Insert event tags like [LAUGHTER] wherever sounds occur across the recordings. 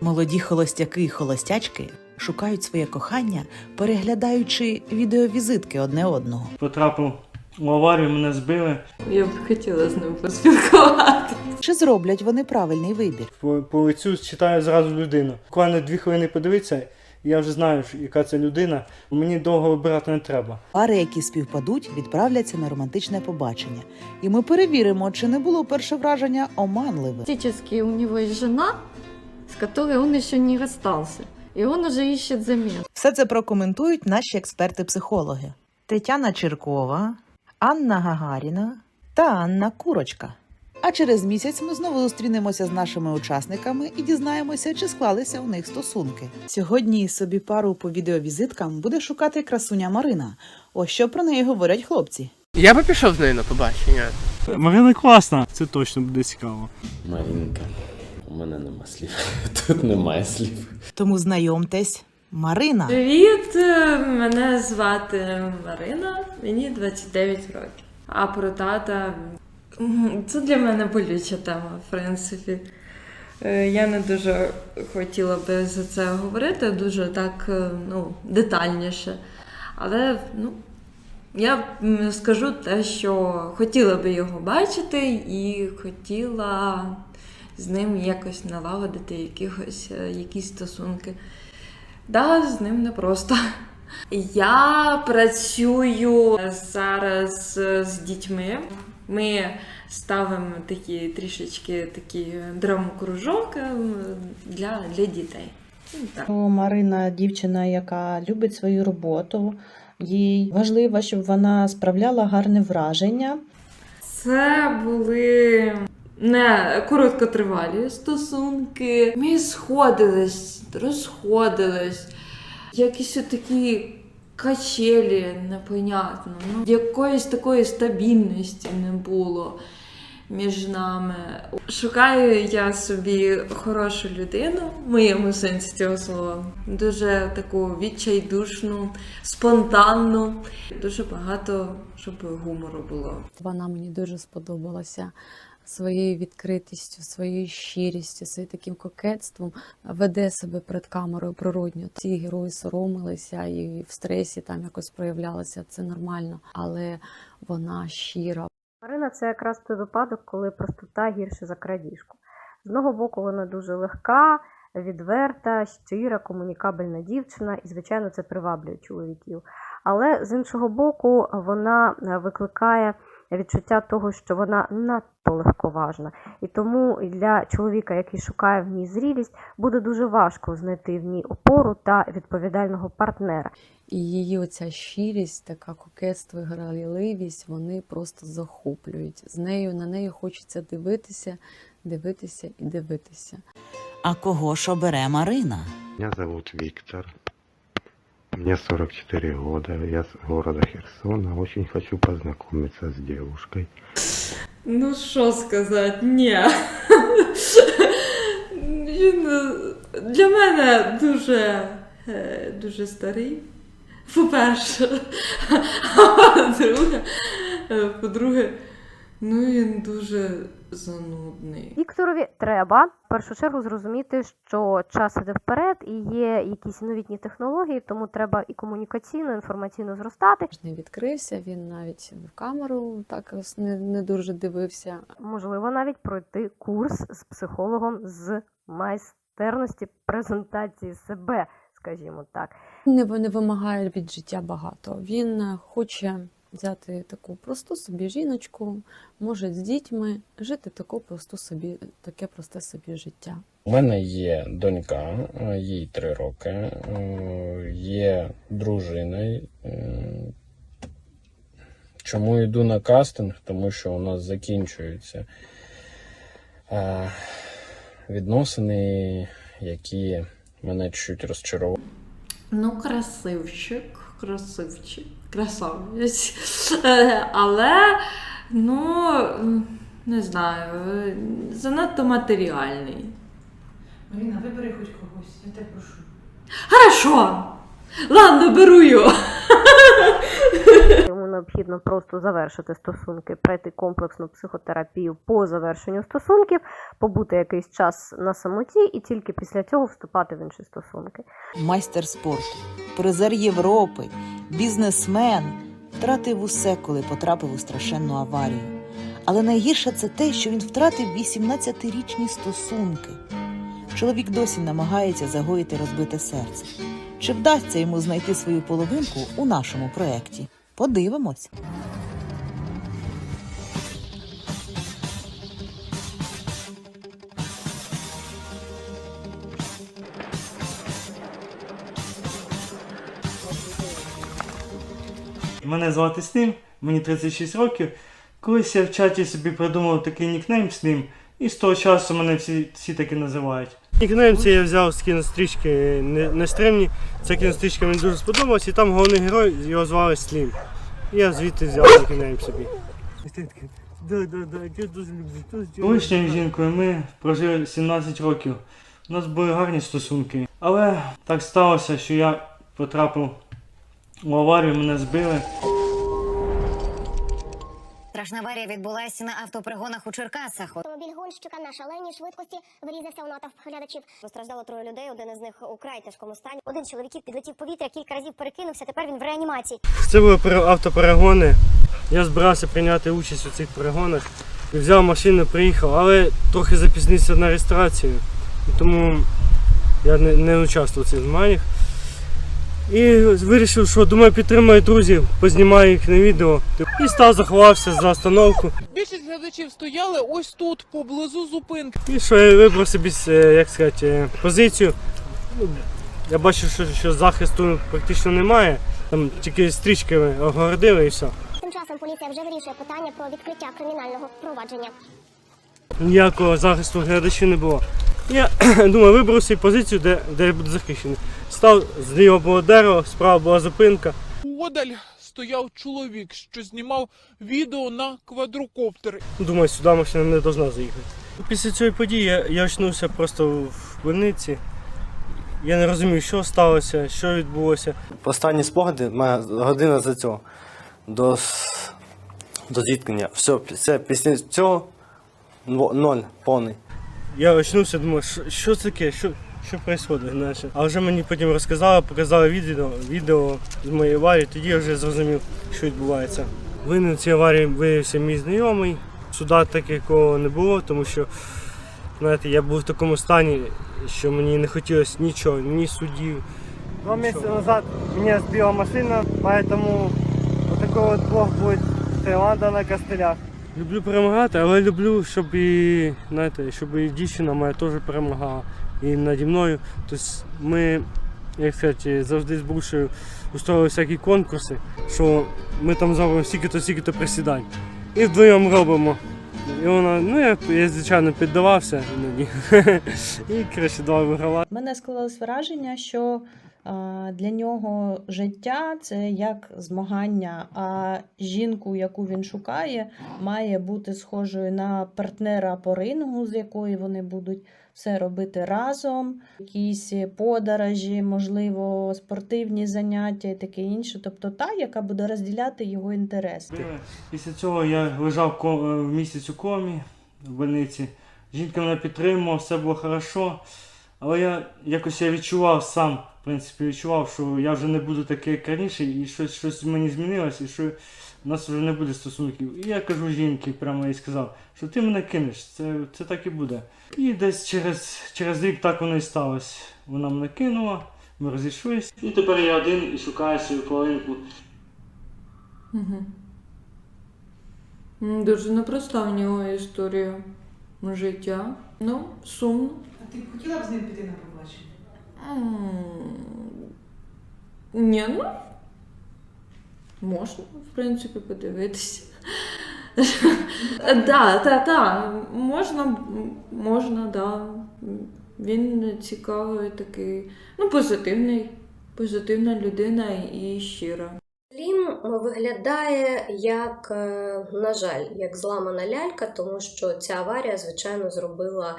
Молоді холостяки і холостячки шукають своє кохання, переглядаючи відеовізитки одне одного. Потрапив у аварію, мене збили. Я б хотіла з ним поспілкувати. Чи зроблять вони правильний вибір? По, по лицю читаю зразу людину. Буквально дві хвилини подивитися, і я вже знаю, яка це людина. Мені довго вибирати не треба. Пари, які співпадуть, відправляться на романтичне побачення. І ми перевіримо, чи не було перше враження оманливе. Фактически у него есть жена, с которой он еще не расстался. И он уже ищет замену. Все це прокоментують наші експерти-психологи: Тетяна Черкова, Анна Гагаріна та Анна Курочка. А через місяць ми знову зустрінемося з нашими учасниками і дізнаємося, чи склалися у них стосунки. Сьогодні собі пару по відеовізиткам буде шукати красуня Марина. Ось що про неї говорять хлопці. Я би пішов з нею на побачення. Марина класна, це точно буде цікаво. Марінка. У мене нема слів. [LAUGHS] Тут немає слів. Тому знайомтесь, Марина. Привіт, е, мене звати Марина, мені 29 років. А про тата це для мене болюча тема, в принципі. Е, Я не дуже хотіла би за це говорити, дуже так е, ну, детальніше. Але ну, я скажу те, що хотіла би його бачити і хотіла з ним якось налагодити якихось, е, якісь стосунки. Да, з ним непросто. Я працюю зараз з дітьми. Ми ставимо такі трішечки такі драмокружок е, для, для дітей. Ну, Так. Марина дівчина, яка любить свою роботу. Їй важливо, щоб вона справляла гарне враження. Це були не короткотривалі стосунки. Ми сходились, розходились. Якісь такі качелі, непонятно. Ну, якоїсь такої стабільності не було між нами. Шукаю я собі хорошу людину, в моєму сенсі цього слова. Дуже таку відчайдушну, спонтанну. Дуже багато, щоб гумору було. Вона мені дуже сподобалася своєю відкритістю, своєю щирістю, своїм таким кокетством. Веде себе перед камерою природньо. Ці герої соромилися і в стресі там якось проявлялися. Це нормально, але вона щира, Марина це якраз той випадок, коли простота гірше за крадіжку. З одного боку, вона дуже легка, відверта, щира, комунікабельна дівчина, і, звичайно, це приваблює чоловіків. Але з іншого боку, вона викликає відчуття того, що вона надто легковажна. І тому для чоловіка, який шукає в ній зрілість, буде дуже важко знайти в ній опору та відповідального партнера. і її оця щирість, така кокетство і грайливість, вони просто захоплюють. З нею на неї хочеться дивитися, дивитися і дивитися. А кого ж обере Марина? Меня зовут Виктор. Мне 44 года. Я с города Херсона. Очень хочу познакомиться с девушкой. Ну, що сказати, ні. Він для мене дуже, е, дуже старий. По-перше, а по-друге, е, по-друге, ну він дуже занудний. Вікторові треба в першу чергу зрозуміти, що час іде вперед і є якісь новітні технології, тому треба і комунікаційно, і інформаційно зростати. Не відкрився, він навіть в камеру так не, не дуже дивився. Можливо, навіть пройти курс з психологом з майстерності презентації себе, скажімо так. Не, не вимагає від життя багато. Він е, хоче взяти таку просту собі жіночку, може з дітьми, жити таку просту собі, таке просте собі життя. У мене є донька, їй три роки, е, є дружина. е, Чому йду на кастинг? Тому що у нас закінчуються е, відносини, які мене чуть розчарували. Ну, красивчик, красивчик, красавець. Е, Але, ну, не знаю, е, занадто матеріальний. Маріна, вибери хоч когось, я тебе прошу. Хорошо! Ладно, беру його. Необхідно просто завершити стосунки, пройти комплексну психотерапію по завершенню стосунків, побути якийсь час на самоті і тільки після цього вступати в інші стосунки. Майстер спорту, призер Європи, бізнесмен втратив усе, коли потрапив у страшенну аварію. Але найгірше це те, що він втратив 18-річні стосунки. Чоловік досі намагається загоїти розбите серце. Чи вдасться йому знайти свою половинку у нашому проєкті? Подивимось. Мене звати Снім, мені 36 років. Колись я в чаті собі придумав такий нікнейм Снім, і з того часу мене всі, всі таки називають. Нікнейм це я взяв з кінострічки не- нестримні. Ця кінострічка мені дуже сподобалась, і там головний герой його звали Слім. І я звідти взяв нікнейм собі. Колишньою жінкою ми прожили 17 років. У нас були гарні стосунки. Але так сталося, що я потрапив у аварію, мене збили. Страшна аварія відбулася на автопригонах у Черкасах. Автомобіль гонщика на шаленій швидкості врізався у натовп глядачів. Постраждало троє людей, один із них у край тяжкому стані. Один з чоловіків підлетів повітря, кілька разів перекинувся, тепер він в реанімації. Це були автоперегони. Я збирався прийняти участь у цих перегонах. І взяв машину, приїхав, але трохи запізнився на реєстрацію. Тому я не, не участвував в цих змаганнях. І вирішив, що думаю, підтримаю друзів, познімаю їх на відео. І став заховався за остановку. Більшість глядачів стояли ось тут, поблизу зупинки. І що я вибрав собі, е, як сказати, е, позицію. Ну, Я бачив, що, що захисту практично немає. Там тільки стрічками огородили і все. Тим часом поліція вже вирішує питання про відкриття кримінального провадження. Ніякого захисту глядачів не було. Я [CLEARS THROAT] думаю, вибрав собі позицію, де, де я буду захищений. Став зліва було дерево, справа була зупинка. Подаль стояв чоловік, що знімав відео на квадрокоптер. Думаю, сюди машина не повинна заїхати. Після цієї події я, я очнувся просто в больниці. Я не розумів, що сталося, що відбулося. Останні спогади, моя година за цього до, до зіткнення. Все, все, після цього ноль повний. Я очнувся, думаю, що, що це таке, що, що відбувається, знаєш. А вже мені потім розказали, показали відео, відео з моєї аварії, тоді я вже зрозумів, що відбувається. Винен цій аварії виявився мій знайомий. Суда такого не було, тому що знаєте, я був в такому стані, що мені не хотілося нічого, ні судів. Два місяці назад мене збила машина, тому отакий от блог буде Таїланда на костелях. Люблю перемагати, але люблю, щоб і, знаєте, щоб і дівчина моя теж перемагала і наді мною. Тобто ми, як сказати, завжди з Брушею устроїли всякі конкурси, що ми там зробимо стільки-то, стільки-то присідань. І вдвоєм робимо. І вона, ну я, я звичайно піддавався іноді. [LAUGHS] І краще давай вигравати. Мене склалось враження, що для нього життя це як змагання, а жінку, яку він шукає, має бути схожою на партнера по рингу, з якою вони будуть все робити разом, якісь подорожі, можливо, спортивні заняття і таке інше. Тобто та, яка буде розділяти його інтереси. Після цього я лежав е, місяць у комі в больниці. Жінка мене підтримувала, все було хорошо. Але я якось я відчував сам, в принципі, відчував, що я вже не буду такий, як раніше, і щось, щось в мені змінилось, і що у нас вже не буде стосунків. І я кажу жінці, прямо їй сказав, що ти мене кинеш, це, це так і буде. І десь через, через рік так воно і сталося. Вона мене кинула, ми розійшлися. І тепер я один і шукаю свою половинку. Угу. Дуже непроста в нього історія життя. Ну, сумно. А ти б хотіла б з ним піти на Ні, ну. Можна, в принципі, подивитися. Так, так, так. Можна, можна, да. Він цікавий такий, ну, позитивний, позитивна людина і щира. Фільм виглядає як, е, на жаль, як зламана лялька, тому що ця аварія, звичайно, зробила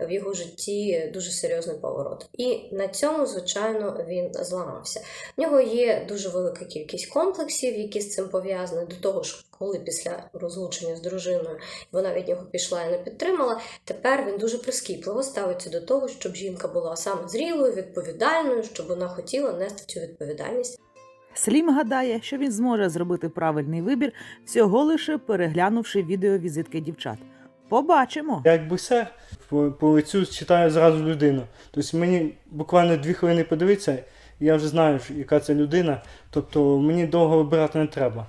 в його житті дуже серйозний поворот. І на цьому, звичайно, він зламався. В нього є дуже велика кількість комплексів, які з цим пов'язані. До того ж, коли після розлучення з дружиною вона від нього пішла і не підтримала, тепер він дуже прискіпливо ставиться до того, щоб жінка була саме зрілою, відповідальною, щоб вона хотіла нести цю відповідальність. Слім гадає, що він зможе зробити правильний вибір, всього лише переглянувши відеовізитки дівчат. Побачимо. Я як боксер по, по лицю читаю зразу людину. Тобто мені буквально дві хвилини подивитися, і я вже знаю, яка це людина. Тобто мені довго вибирати не треба.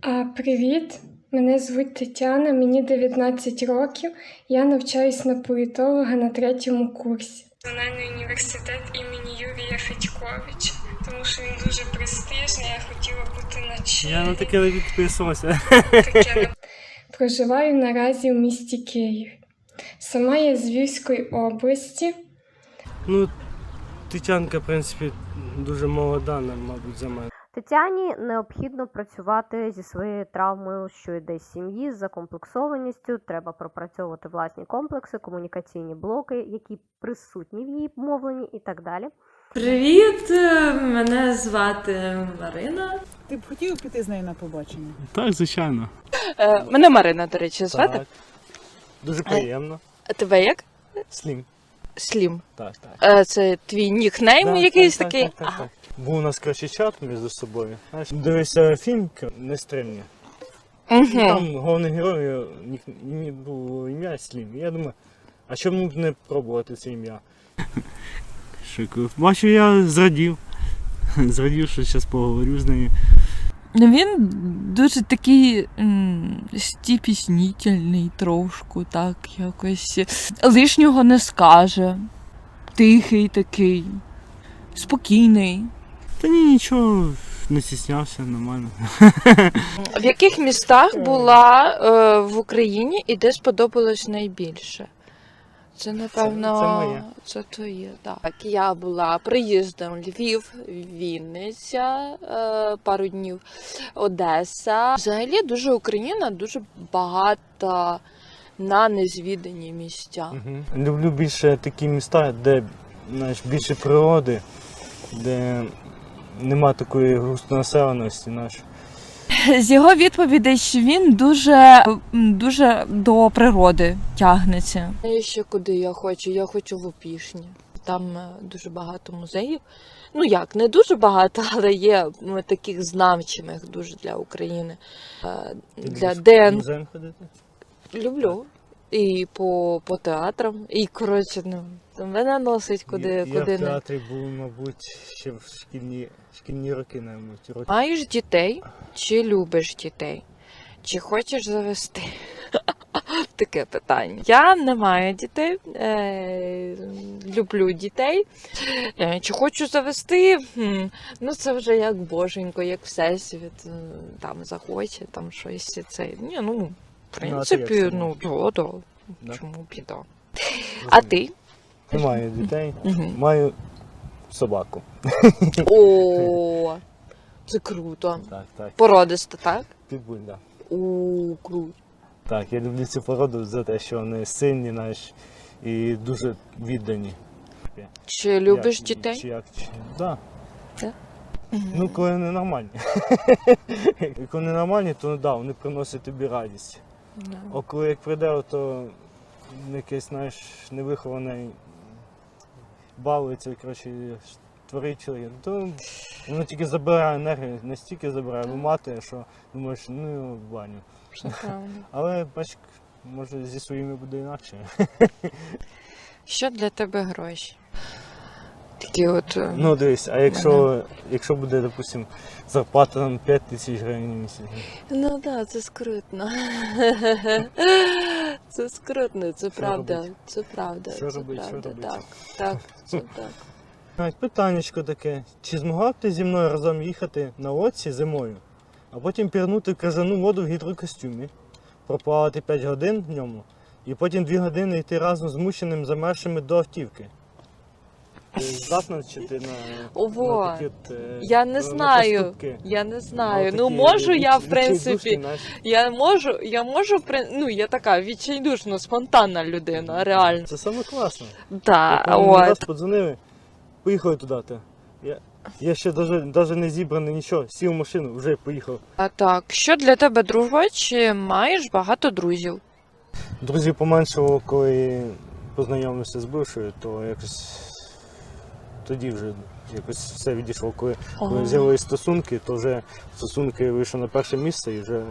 А, привіт, мене звуть Тетяна, мені 19 років. Я навчаюсь на політолога на третьому курсі. Національний університет імені Юрія Федьковича, тому що він дуже престижний, я хотіла бути на Я на таке відписувалася. [LAUGHS] Проживаю наразі в місті Київ. Сама я з Львівської області. Ну, Тетянка, в принципі, дуже молода, мабуть, за мене. Тетяні необхідно працювати зі своєю травмою, що йде з сім'ї, з закомплексованістю. Треба пропрацьовувати власні комплекси, комунікаційні блоки, які присутні в її мовленні і так далі. Привіт, е, мене звати Марина. Ти б хотів піти з нею на побачення? Так, звичайно. Е, мене Марина, до речі, звати. Так. Дуже приємно. А тебе як? Слім. Слім. Так, так. Е, це твій нікнейм Так, якийсь так, так, такий? Так, так, Ага. так. Був у нас коротше чат між собою. Знаєш, дивився фільм Нестримні. І Там головний герой ні- було ім'я Слім. Я думаю, а чому б не пробувати це ім'я? [LAUGHS] Шикую. Бачу, я зрадів. [LAUGHS] Зрадів, що зараз поговорю з нею. Ну, він дуже такий стіпіснітельний трошку, так, якось лишнього не скаже. Тихий такий, спокійний. Та ні, нічого, не стіснявся, нормально. В яких містах була е, в Україні і де сподобалось найбільше? Це, напевно, це моє. це твоє, так. Я була приїздом Львів, Вінниця, е, пару днів, Одеса. Взагалі дуже Україна, дуже багата на незвідані місця. Люблю більше такі міста, де знаєш, більше природи, де нема такої густонаселеності. Знаєш. З його відповідей, що він дуже, дуже до природи тягнеться. І ще куди я хочу? Я хочу в Опішні. Там е, дуже багато музеїв. Ну як, не дуже багато, [LAUGHS] але є ну, таких значимих дуже для України. Е, Для ходити? люблю. І по, по театрам. І коротше, ну, мене носить куди, я, куди я в театрі був, мабуть, ще в шкільні, шкільні роки, мабуть. Роки. Маєш дітей чи любиш дітей? Чи хочеш завести? [LAUGHS] Таке питання. Я не маю дітей, е, люблю дітей. Е, чи хочу завести? Хм, ну це вже як боженько, як всесвіт е, там захоче, там щось це. Ні, ну, в Ну, принципі, ну, можеш? да, да. Чому б. А ти? Немає дітей, Мгм. маю собаку. О, [LAUGHS] це круто. Так, так. Породиста, так? Підбуль, так. О, круто. Так, я люблю цю породу за те, що вони сильні, знаєш, і дуже віддані. Чи любиш Як- дітей? Чи як? Чи... Да. Так? Ну, коли вони нормальні. [LAUGHS] Коли вони нормальні, то да, вони приносять тобі радість. Да. А коли як прийде, то якесь, знаєш, невиховане балується, коротше, творить чоловік, то воно тільки забирає енергію, настільки забирає, виматує, що думаєш, ну в баню. [LAUGHS] Але бач, може зі своїми буде інакше. [LAUGHS] Що для тебе гроші? Такі от. е, Ну дивись, а якщо, якщо буде, допустим, зарплата там 5 тисяч гривень в місяць. Ну так, да, це скрутно. [LAUGHS] Це скрутно, це Що правда. робить? Це правда. Що це робить, що правда. робить? Так, так, це так. Навіть питаннячко таке. Чи змогла б ти зі мною разом їхати на лодці зимою, а потім пірнути в крижану воду в гідрокостюмі, проплавати 5 годин в ньому, і потім 2 години йти разом з мученим замершими до автівки? Ти [LAUGHS] здатна чи ти на, Ого, на такі от, е, Я не на знаю. поступки? Я не знаю. На Ну такі можу я в відчайдушні, принципі. Я можу, я можу в прин- ну я така відчайдушно, спонтанна людина, реально. Це саме класно. Як мені раз от. подзвонили, поїхали туди. Та. Я, я ще навіть не зібраний нічого, сів в машину, вже поїхав. А так, що для тебе дружба? Чи маєш багато друзів? Друзів поменшало, коли познайомився з бившою, то якось тоді вже якось все відійшло. Коли, коли Ага. стосунки, то вже стосунки вийшли на перше місце і вже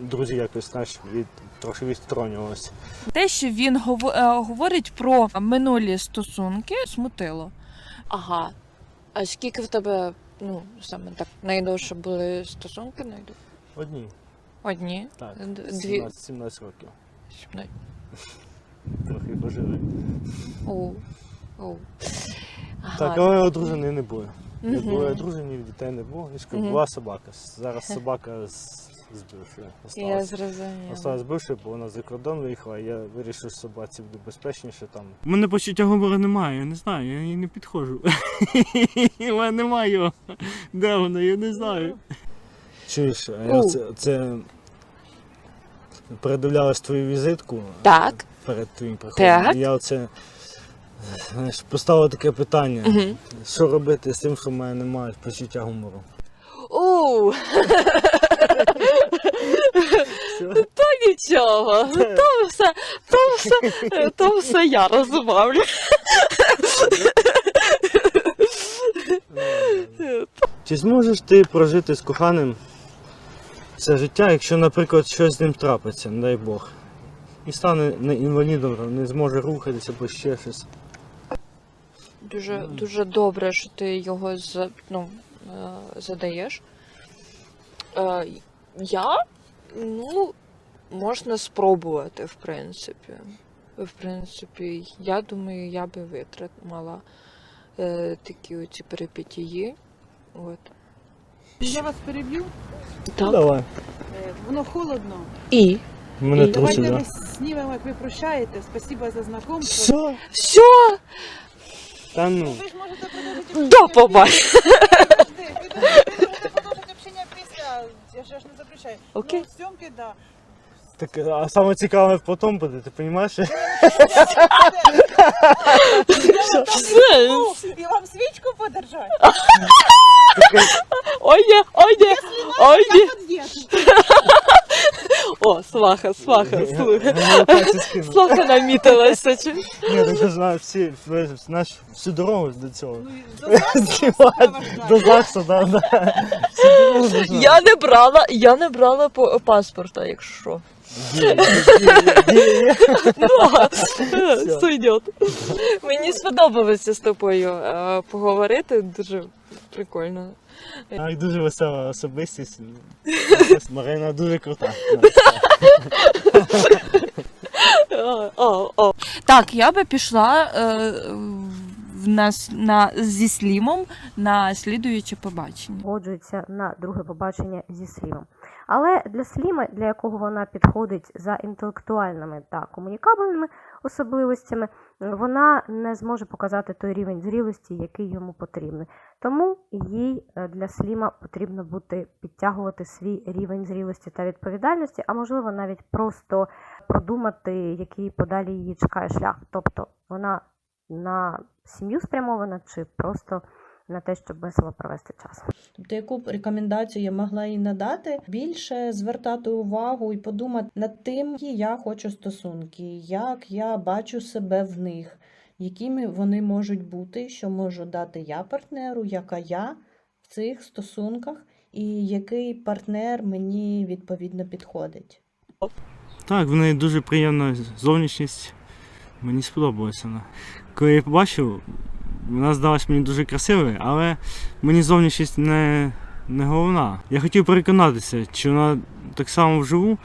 друзі якось знаєш, від, трохи відсторонювалися. Те, що він гово- е, говорить про минулі стосунки, смутило. Ага. А скільки в тебе, ну, саме так, найдовше були стосунки найдовше? Одні. Одні? Так, Дві. 17, 17 років. Сімнадцять. Трохи пожили. Оу. Оу. Так, але одружений не були. Я Мгм. були дітей не було. І була собака. Зараз собака з, з бившою. Я осталась. зрозуміла. Осталась бившою, бо вона за кордон виїхала, і я вирішив, що собаці буде безпечніше там. У мене почуття гумору немає, я не знаю, я їй не підходжу. У мене немає його. Де воно, я не знаю. Чуєш, а я це, це передивлялась твою візитку Так. перед твоїм приходом. Так. І я оце знаєш, поставив таке питання. Мгм. Що робити з тим, що в мене немає почуття гумору? Оу. То нічого. То все, то все, то все я розбавлю. Чи зможеш ти прожити з коханим це життя, якщо, наприклад, щось з ним трапиться, не дай Бог, і стане не інвалідом, там, не зможе рухатися або ще щось. Дуже, дуже добре, що ти його за, ну, е, задаєш. Е, я, ну, можна спробувати, в принципі. В принципі, я думаю, я би витримала е, такі оці перипетії. От. Я вас переб'ю. Так. Давай. Е, Воно холодно. І? Мене І давайте ми знімемо, як ви прощаєте. Спасибо за знакомство. Все? Все! Та ну. До побачення! Подожди, ви можете продовжити общення після. Я ж я ж не запрещаю. Окей. Ну, зйомки, да. Так, а саме цікаве потім буде, ти розумієш? Ну, І вам свічку подержати. Ой, ні, ой, ні, ой, ні. О, сваха, сваха, слухай. Сваха намітилася. чи? Ні, так я знаю всі, знаєш, всю дорогу до цього. до Знімати, ЗАГСу, да, до. Я не брала, я не брала по- паспорта, якщо. Ну, сойдет. Мені сподобалося з тобою е, поговорити, дуже прикольно. Так, дуже весела особистість. [LAUGHS] Марина дуже крута. О, о, о. Так, я би пішла е, в нас на зі слімом на слідуюче побачення. погоджується на друге побачення зі Слімом. Але для Сліма, для якого вона підходить за інтелектуальними та комунікабельними особливостями, вона не зможе показати той рівень зрілості, який йому потрібний. Тому їй е, для Сліма потрібно бути підтягувати свій рівень зрілості та відповідальності, а можливо навіть просто продумати, який подалі її чекає шлях. Тобто вона на сім'ю спрямована чи просто на те, щоб весело провести час. Тобто, яку б рекомендацію я могла їй надати, більше звертати увагу і подумати над тим, які я хочу стосунки, як я бачу себе в них, якими вони можуть бути, що можу дати я партнеру, яка я в цих стосунках, і який партнер мені відповідно підходить. Так, в неї дуже приємна зовнішність. Мені сподобалося вона. Коли я побачив, вона здалась мені дуже красивою, але мені зовнішність не, не головна. Я хотів переконатися, чи вона так само вживу,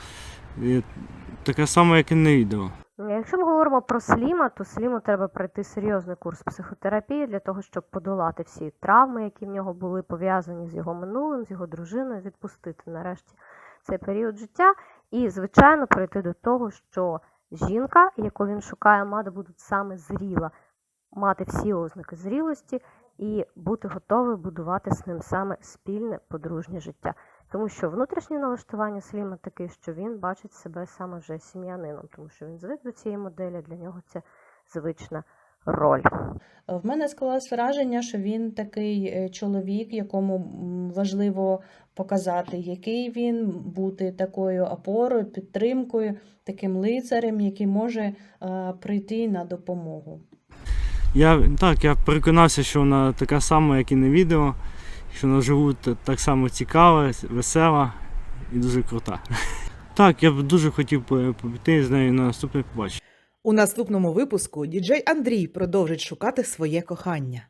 така сама, як і на відео. Якщо ми говоримо про Сліма, то Сліму треба пройти серйозний курс психотерапії для того, щоб подолати всі травми, які в нього були пов'язані з його минулим, з його дружиною, відпустити нарешті цей період життя і, звичайно, прийти до того, що жінка, яку він шукає, має бути саме зріла. Мати всі ознаки зрілості і бути готовий будувати з ним саме спільне подружнє життя. Тому що внутрішнє налаштування Сліма таке, що він бачить себе саме вже сім'янином, тому що він звик до цієї моделі, для нього це звична роль. В мене склалось враження, що він такий е, чоловік, якому важливо показати, який він, бути такою опорою, підтримкою, таким лицарем, який може е, прийти на допомогу. Я так, я переконався, що вона така сама, як і на відео, що вона живу так само цікава, весела і дуже крута. [LAUGHS] Так, я б дуже хотів по- піти з нею на наступне побачення. У наступному випуску діджей Андрій продовжить шукати своє кохання.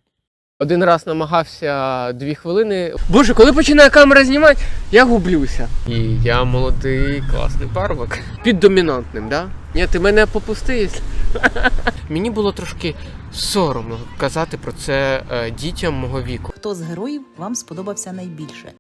Один раз намагався дві хвилини. Боже, коли починає камера знімати, я гублюся. І я молодий, класний парубок. Під домінантним, да? Ні, ти мене попусти. [LAUGHS] Мені було трошки соромно казати про це е, дітям мого віку. Хто з героїв вам сподобався найбільше?